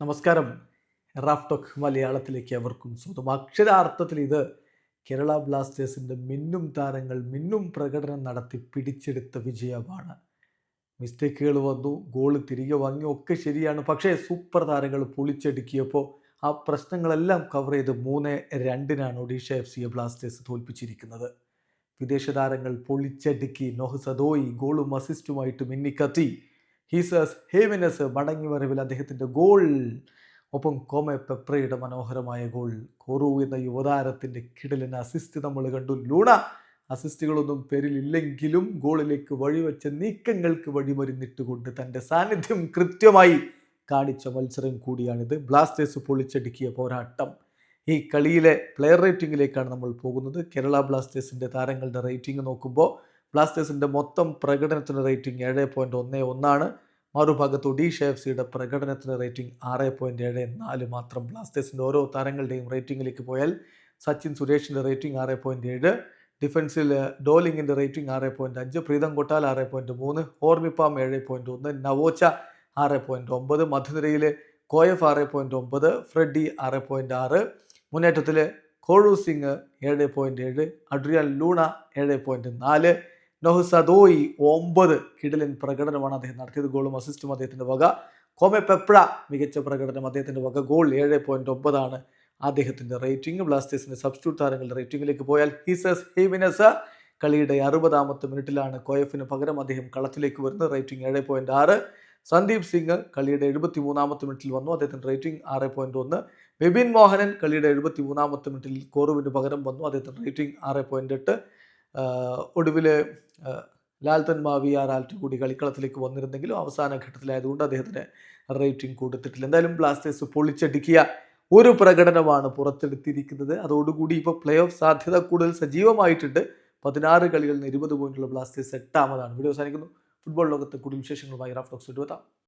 നമസ്കാരം. റാഫ് റാഫ്ടോക്ക് മലയാളത്തിലേക്ക് അവർക്കും സ്വന്തം. അക്ഷരാർത്ഥത്തിൽ ഇത് കേരള ബ്ലാസ്റ്റേഴ്സിന്റെ മിന്നും താരങ്ങൾ മിന്നും പ്രകടനം നടത്തി പിടിച്ചെടുത്ത വിജയമാണ്. മിസ്റ്റേക്കുകൾ വന്നു ഗോൾ തിരികെ വാങ്ങി ഒക്കെ ശരിയാണ്. പക്ഷേ സൂപ്പർ താരങ്ങൾ പൊളിച്ചടുക്കിയപ്പോൾ ആ പ്രശ്നങ്ങളെല്ലാം കവർ ചെയ്ത് മൂന്ന് രണ്ടിനാണ് ഒഡീഷ എഫ് സിയെ ബ്ലാസ്റ്റേഴ്സ് തോൽപ്പിച്ചിരിക്കുന്നത്. വിദേശ താരങ്ങൾ പൊളിച്ചടുക്കി നോഹ് സദോയി ഗോളും അസിസ്റ്റുമായിട്ട് മിന്നിക്കത്തി. ഹീസസ് ഹേവിനസ് മടങ്ങി വരവിൽ അദ്ദേഹത്തിന്റെ ഗോൾ. ഒപ്പം കോമെ പെപ്രയുടെ മനോഹരമായ ഗോൾ. കോറു എന്ന യുവതാരത്തിന്റെ കിടലിന് അസിസ്റ്റ് നമ്മൾ കണ്ടു. ലൂണ അസിസ്റ്റുകളൊന്നും പേരിലില്ലെങ്കിലും ഗോളിലേക്ക് വഴിവെച്ച നീക്കങ്ങൾക്ക് വഴിമരുന്നിട്ടുകൊണ്ട് തന്റെ സാന്നിധ്യം കൃത്യമായി കാണിച്ച മത്സരം കൂടിയാണിത്. ബ്ലാസ്റ്റേഴ്സ് പൊളിച്ചടുക്കിയ പോരാട്ടം. ഈ കളിയിലെ പ്ലെയർ റേറ്റിംഗിലേക്കാണ് നമ്മൾ പോകുന്നത്. കേരള ബ്ലാസ്റ്റേഴ്സിന്റെ താരങ്ങളുടെ റേറ്റിംഗ് നോക്കുമ്പോൾ ബ്ലാസ്റ്റേഴ്സിന്റെ മൊത്തം പ്രകടനത്തിന് റേറ്റിംഗ് ഏഴ് പോയിന്റ് ഒന്ന് ഒന്നാണ് മറുഭാഗത്ത് ഒഡീഷ എഫ് സിയുടെ പ്രകടനത്തിന് റേറ്റിംഗ് ആറ് പോയിന്റ് ഏഴ് നാല്. മാത്രം ബ്ലാസ്റ്റേഴ്സിന്റെ ഓരോ താരങ്ങളുടെയും റേറ്റിംഗിലേക്ക് പോയാൽ സച്ചിൻ സുരേഷിന്റെ റേറ്റിംഗ് ആറ് പോയിന്റ് ഏഴ് ഡിഫൻസിൽ ഡോലിങ്ങിന്റെ റേറ്റിംഗ് ആറ് പോയിന്റ് അഞ്ച് പ്രീതം കൊട്ടാൽ ആറ് പോയിന്റ് മൂന്ന് ഹോർമിപ്പാം ഏഴ് പോയിന്റ് ഒന്ന് നവോച്ച ആറ് പോയിന്റ് ഒമ്പത് മധുനിരയിൽ കോയഫ് ആറ് പോയിന്റ് ഒമ്പത് ഫ്രെഡി ആറ് പോയിന്റ് ആറ് മുന്നേറ്റത്തിൽ കോഴു സിംഗ് ഏഴ് പോയിന്റ് ഏഴ് അഡ്രിയാൻ ലൂണ ഏഴ് പോയിന്റ് നാല് നോഹ് സദോയി ഒമ്പത് കിടലിൻ പ്രകടനമാണ് അദ്ദേഹം നടത്തിയത്. ഗോളും അസിസ്റ്റും അദ്ദേഹത്തിന്റെ വക. കോമെ പെപ്ര മികച്ച പ്രകടനം. അദ്ദേഹത്തിന്റെ വക ഗോൾ ഏഴ് പോയിന്റ് ഒമ്പതാണ് അദ്ദേഹത്തിന്റെ റേറ്റിംഗ് ബ്ലാസ്റ്റേഴ്സിന്റെ സബ്സ്റ്റിറ്റ്യൂട്ട് താരങ്ങളുടെ റേറ്റിംഗിലേക്ക് പോയാൽ ഹീസസ് ഹീമിനസ് കളിയുടെ അറുപതാമത്തെ മിനിറ്റിലാണ് കോയഫിന് പകരം അദ്ദേഹം കളത്തിലേക്ക് വരുന്നത്. റേറ്റിംഗ് ഏഴ് പോയിന്റ് ആറ്. സന്ദീപ് സിംഗ് കളിയുടെ എഴുപത്തി മൂന്നാമത്തെ മിനിറ്റിൽ വന്നു. അദ്ദേഹത്തിന്റെ റേറ്റിംഗ് ആറ് പോയിന്റ് ഒന്ന്. വിപിൻ മോഹനൻ കളിയുടെ എഴുപത്തി മൂന്നാമത്തെ മിനിറ്റിൽ കോറുവിന് പകരം വന്നു. അദ്ദേഹത്തിന്റെ റേറ്റിംഗ് ആറ് പോയിന്റ് എട്ട്. ഒടുവിൽ ലാൽത്തൻ മാവി ആൽറ്റി കൂടി കളിക്കളത്തിലേക്ക് വന്നിരുന്നെങ്കിലും അവസാന ഘട്ടത്തിലായതുകൊണ്ട് അദ്ദേഹത്തിന് റേറ്റിംഗ് കൊടുത്തിട്ടില്ല. എന്തായാലും ബ്ലാസ്റ്റേഴ്സ് പൊളിച്ചടിക്കുക ഒരു പ്രകടനമാണ് പുറത്തെടുത്തിരിക്കുന്നത്. അതോടുകൂടി ഇപ്പോൾ പ്ലേ ഓഫ് സാധ്യത കൂടുതൽ സജീവമായിട്ടുണ്ട്. പതിനാറ് കളികളിൽ നിന്ന് ഇരുപത് പോയിന്റുള്ള ബ്ലാസ്റ്റേഴ്സ് എട്ടാമതാണ്. വീഡിയോ അവസാനിക്കുന്നു. ഫുട്ബോൾ ലോകത്തെ കൂടുതൽ വിശേഷങ്ങളുമായി റാഫ്റ്റോക്സ് എത്താം